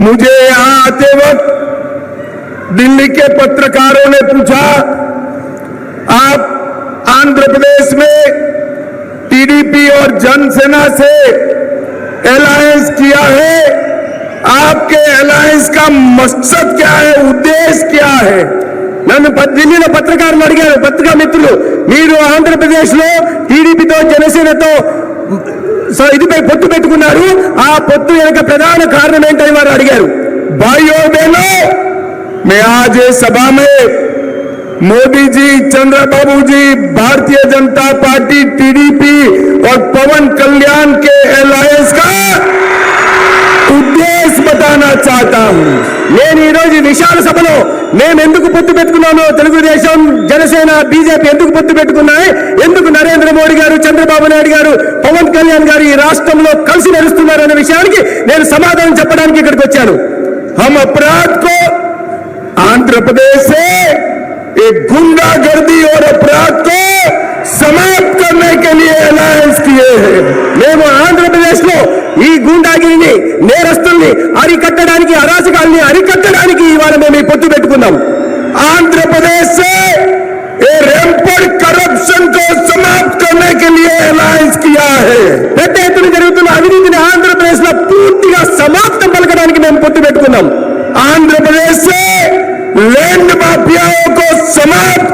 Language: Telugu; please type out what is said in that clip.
मुझे यहां आते वक्त दिल्ली के पत्रकारों ने पूछा आप आंध्र प्रदेश में टीडीपी और जनसेना से अलायंस किया है आपके अलायंस का मकसद क्या है उद्देश्य क्या है నన్ను ప- ఢిల్లీలో పత్రికారులు అడిగారు పత్రికా మిత్రులు మీరు ఆంధ్రప్రదేశ్ లో టీడీపీతో జనసేనతో సో ఇదిపై పొత్తు పెట్టుకున్నారు ఆ పొత్తు వెనక ప్రధాన కారణం ఏంటని వారు అడిగారు భాయ్యో బేలో మే आज ये सभा में मोदी जी चंद्रबाबू जी भारतीय जनता पार्टी टीडीपी और पवन कल्याण के अलायंस का ఉద్దేశ్ బతానా చాతా హూ నేను ఈ రోజు ఈ విశాల సభలో మేము ఎందుకు పొత్తు పెట్టుకున్నామో తెలుగుదేశం జనసేన బీజేపీ ఎందుకు పొత్తు పెట్టుకున్నాయి ఎందుకు నరేంద్ర మోడీ గారు చంద్రబాబు నాయుడు గారు పవన్ కళ్యాణ్ గారు ఈ రాష్ట్రంలో కలిసి నడుస్తున్నారు అనే విషయానికి నేను సమాధానం చెప్పడానికి ఇక్కడికి వచ్చాను హమ్ అపరాధ్ కో आंध्र प्रदेश से एक गुंडागर्दी और अपराध को समाप्त करने के लिए अलायंस किए हैं మేము ఆంధ్రప్రదేశ్ లో ఈ గూండాగిరిని నేరస్తుల్ని అరికట్టడానికి అరాచకాల్ని అరికట్టడానికి ఇవాళ మేము ఈ పొత్తు పెట్టుకున్నాం ఆంధ్రప్రదేశ్ से ये रैंपड करप्शन को समाप्त करने के लिए अलायंस किया है పెద్ద ఎత్తున జరుగుతున్న అవినీతిని ఆంధ్రప్రదేశ్ లో పూర్తిగా సమాప్తం పలకడానికి మేము పొత్తు పెట్టుకున్నాం आंध्र से लैंड माफियाओं को समाप्त